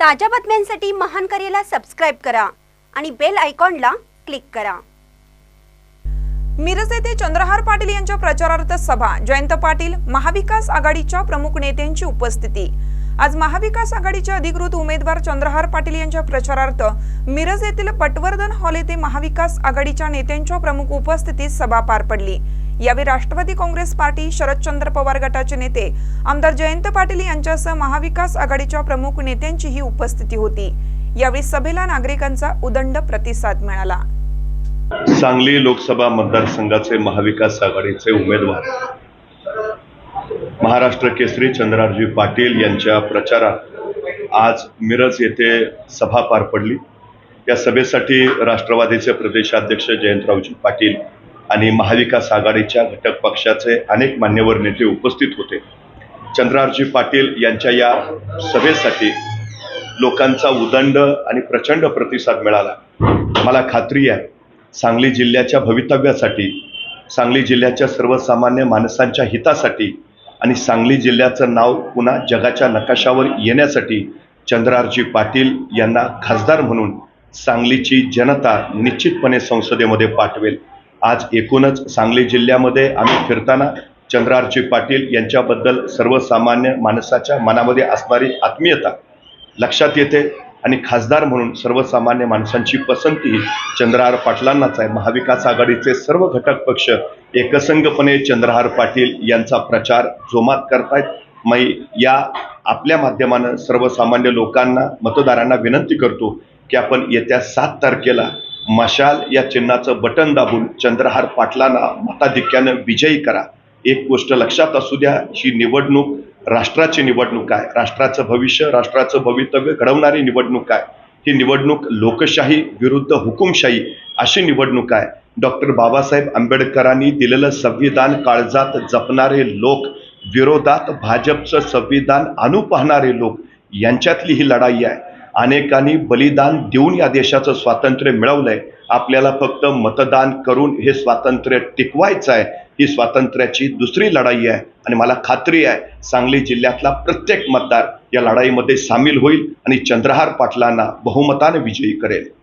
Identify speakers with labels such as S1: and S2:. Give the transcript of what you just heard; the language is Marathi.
S1: ताज्या बातम्यांसाठी महान करेला सबस्क्राईब करा आणि बेल आयकॉनला क्लिक करा.
S2: मिरज येथे चंद्रहार पाटील यांच्या प्रचारार्थ सभा. जयंत पाटील महाविकास आघाडीच्या प्रमुख नेत्यांची उपस्थिती. आज महाविकास आघाडीचे अधिकृत उमेदवार चंद्रहार पाटील यांच्या प्रचारार्थ मिरज येथील पटवर्धन हॉल येथे महाविकास आघाडीच्या नेत्यांच्या प्रमुख उपस्थितीत सभा पार पडली. यावेळी राष्ट्रवादी काँग्रेस पार्टी शरदचंद्र पवार गटाचे नेते आमदार जयंत पाटील यांच्यासह महाविकास आघाडीच्या प्रमुख नेत्यांचीही उपस्थिती होती. यावेळी सभेला नागरिकांचा उदंड प्रतिसाद मिळाला.
S3: सांगली लोकसभा मतदारसंघाचे महाविकास आघाडीचे उमेदवार महाराष्ट्र केसरी चंद्रारजी पाटील यांच्या प्रचारात आज मिरज येथे सभा पार पडली. या सभेसाठी राष्ट्रवादीचे प्रदेशाध्यक्ष जयंतरावजी पाटील आणि महाविकास आघाडीच्या घटक पक्षाचे अनेक मान्यवर नेते उपस्थित होते. चंद्रारजी पाटील यांच्या या सभेसाठी लोकांचा उदंड आणि प्रचंड प्रतिसाद मिळाला. मला खात्री आहे सांगली जिल्ह्याच्या भवितव्यासाठी सांगली जिल्ह्याच्या सर्वसामान्य माणसांच्या हितासाठी आणि सांगली जिल्ह्याचं नाव पुन्हा जगाच्या नकाशावर येण्यासाठी चंद्रारजी पाटील यांना खासदार म्हणून सांगलीची जनता निश्चितपणे संसदेमध्ये पाठवेल. आज एकूणच सांगली जिल्ह्यामध्ये आम्ही फिरताना चंद्रारजी पाटील यांच्याबद्दल सर्वसामान्य माणसाच्या मनामध्ये असणारी आत्मीयता लक्षात येते. आणि खासदार म्हणून सर्वसामान्य माणसांची पसंती चंद्रहार पाटलांनाच आहे. महाविकास आघाडीचे सर्व घटक पक्ष एकसंघपणे चंद्रहार पाटील यांचा प्रचार जोमात करतायत. मी या आपल्या माध्यमानं सर्वसामान्य लोकांना मतदारांना विनंती करतो की आपण येत्या सात तारखेला मशाल या चिन्हाचं बटन दाबून चंद्रहार पाटलांना मताधिक्यानं विजयी करा. एक गोष्ट लक्षात असू द्या ही निवडणूक राष्ट्राची निवडणूक आहे. राष्ट्राचं भविष्य राष्ट्राचं भवितव्य घडवणारी निवडणूक आहे. ही निवडणूक लोकशाही विरुद्ध हुकुमशाही अशी निवडणूक आहे. डॉक्टर बाबासाहेब आंबेडकरांनी दिलेलं संविधान काळजात जपणारे लोक विरोधात भाजपचं संविधान आणू पाहणारे लोक यांच्यातली ही लढाई आहे. अनेकांनी बलिदान देऊन या देशाचं स्वातंत्र्य मिळवलंय. आपल्याला फक्त मतदान करून हे स्वातंत्र्य टिकवायचं आहे. ही स्वातंत्र्याची दुसरी लढाई आहे. आणि मला खात्री आहे सांगली जिल्ह्यातला प्रत्येक मतदार या लढाईमध्ये सामील होईल आणि चंद्रहार पाटलांना बहुमताने विजयी करेल.